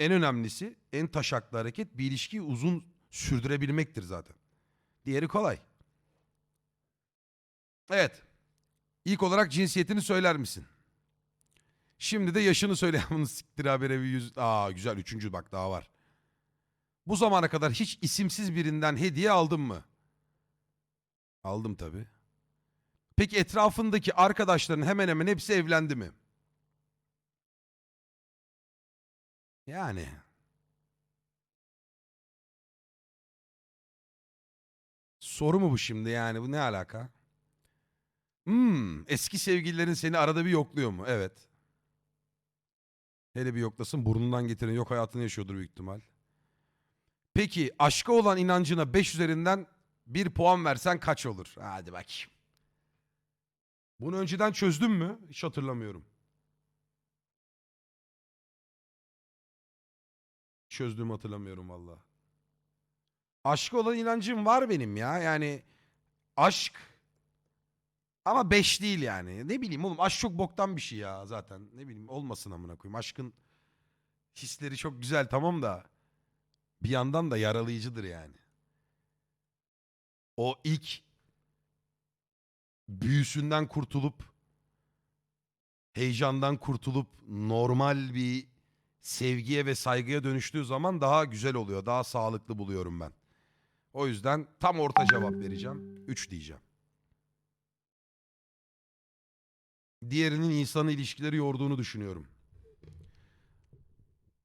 En önemlisi, en taşaklı hareket bir ilişkiyi uzun sürdürebilmektir zaten. Diğeri kolay. Evet. İlk olarak cinsiyetini söyler misin? Şimdi de yaşını söyle. Siktir habere bir yüz... Aa güzel üçüncü bak daha var. Bu zamana kadar hiç isimsiz birinden hediye aldın mı? Aldım tabii. Peki etrafındaki arkadaşların hemen hemen hepsi evlendi mi? Yani. Soru mu bu şimdi yani? Bu ne alaka? Hmm, eski sevgililerin seni arada bir yokluyor mu? Evet. Hele bir yoklasın burnundan getirin yok hayatını yaşıyordur büyük ihtimal. Peki aşka olan inancına 5 üzerinden 1 puan versen kaç olur? Hadi bakayım. Bunu önceden çözdün mü? Hiç hatırlamıyorum. Çözdüğümü hatırlamıyorum valla. Aşka olan inancım var benim ya. Yani aşk ama 5 değil yani. Ne bileyim oğlum aşk çok boktan bir şey ya zaten. Ne bileyim olmasın amına koyayım. Aşkın hisleri çok güzel tamam da bir yandan da yaralayıcıdır yani. O ilk büyüsünden kurtulup heyecandan kurtulup normal bir sevgiye ve saygıya dönüştüğü zaman daha güzel oluyor. Daha sağlıklı buluyorum ben. O yüzden tam orta cevap vereceğim. 3 diyeceğim. Diğerinin insanı ilişkileri yorduğunu düşünüyorum.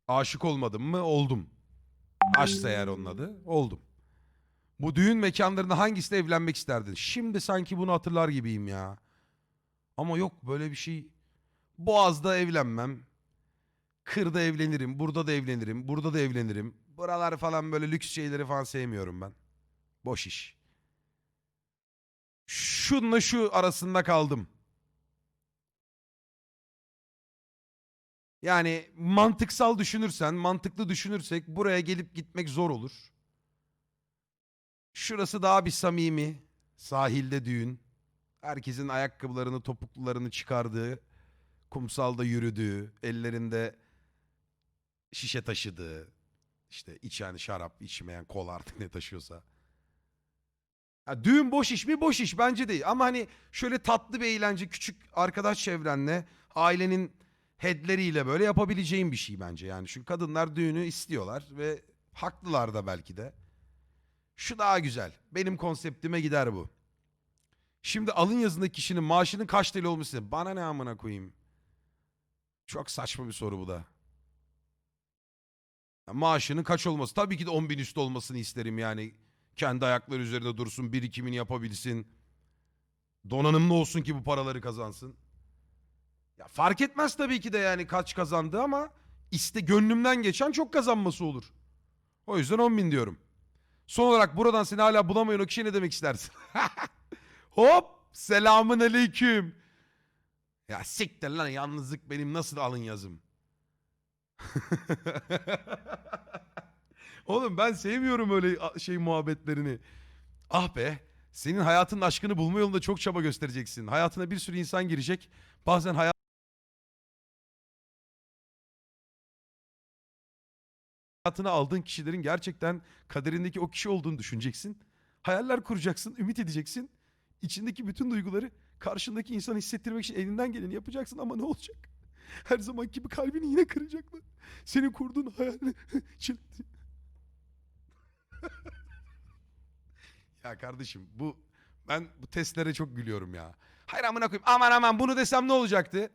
Aşık olmadım mı? Oldum. Aşksa eğer onun adı. Oldum. Bu düğün mekanlarında hangisiyle evlenmek isterdin? Şimdi sanki bunu hatırlar gibiyim ya. Ama yok böyle bir şey. Boğaz'da evlenmem. Kırda evlenirim. Burada da evlenirim. Burada da evlenirim. Buralar falan böyle lüks şeyleri falan sevmiyorum ben. Boş iş. Şunla şu arasında kaldım. Yani mantıksal düşünürsen, mantıklı düşünürsek buraya gelip gitmek zor olur. Şurası daha bir samimi. Sahilde düğün. Herkesin ayakkabılarını, topuklularını çıkardığı, kumsalda yürüdüğü, ellerinde şişe taşıdığı, işte içen şarap, içmeyen kola artık ne taşıyorsa. Ha, düğün boş iş mi? Boş iş bence değil. Ama hani şöyle tatlı bir eğlence küçük arkadaş çevrenle, ailenin headleriyle böyle yapabileceğim bir şey bence. Yani çünkü kadınlar düğünü istiyorlar ve haklılar da belki de. Şu daha güzel. Benim konseptime gider bu. Şimdi alın yazındaki kişinin maaşının kaç TL olması. Bana ne amına koyayım. Çok saçma bir soru bu da. Maaşının kaç olması? Tabii ki de 10 bin üstü olmasını isterim yani. Kendi ayakları üzerinde dursun, birikimini yapabilsin. Donanımlı olsun ki bu paraları kazansın. Ya fark etmez tabii ki de yani kaç kazandı ama iste gönlümden geçen çok kazanması olur. O yüzden 10 bin diyorum. Son olarak buradan seni hala bulamayan o kişiye ne demek istersin? Hop selamın aleyküm. Ya siktir lan yalnızlık benim nasıl alın yazım. Oğlum ben sevmiyorum öyle şey muhabbetlerini. Ah be senin hayatın aşkını bulma yolunda çok çaba göstereceksin. Hayatına bir sürü insan girecek. Bazen hayat hayatına aldığın kişilerin gerçekten kaderindeki o kişi olduğunu düşüneceksin. Hayaller kuracaksın, ümit edeceksin. İçindeki bütün duyguları karşındaki insana hissettirmek için elinden geleni yapacaksın ama ne olacak? Her zaman gibi kalbini yine kıracaklar. Senin kurduğun hayal... Çıl- ya kardeşim bu ben bu testlere çok gülüyorum ya. Hayır amına koyayım. Aman aman bunu desem ne olacaktı?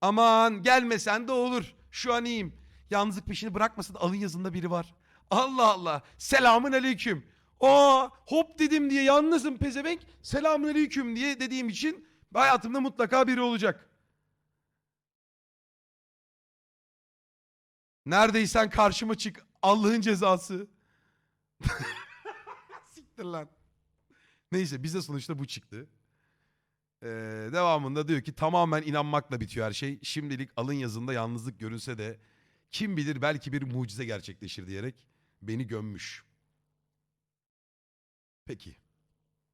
Aman gelmesen de olur. Şu an iyiyim. Yalnızlık peşini bırakmasa da alın yazında biri var. Allah Allah. Selamın aleyküm. Aa hop dedim diye yalnızım pezevenk. Selamün aleyküm diye dediğim için hayatımda mutlaka biri olacak. Neredeysen karşıma çık. Allah'ın cezası. Siktir lan. Neyse bize sonuçta bu çıktı. Ee, devamında diyor ki tamamen inanmakla bitiyor her şey. Şimdilik alın yazında yalnızlık görünse de kim bilir belki bir mucize gerçekleşir diyerek beni gömmüş. Peki.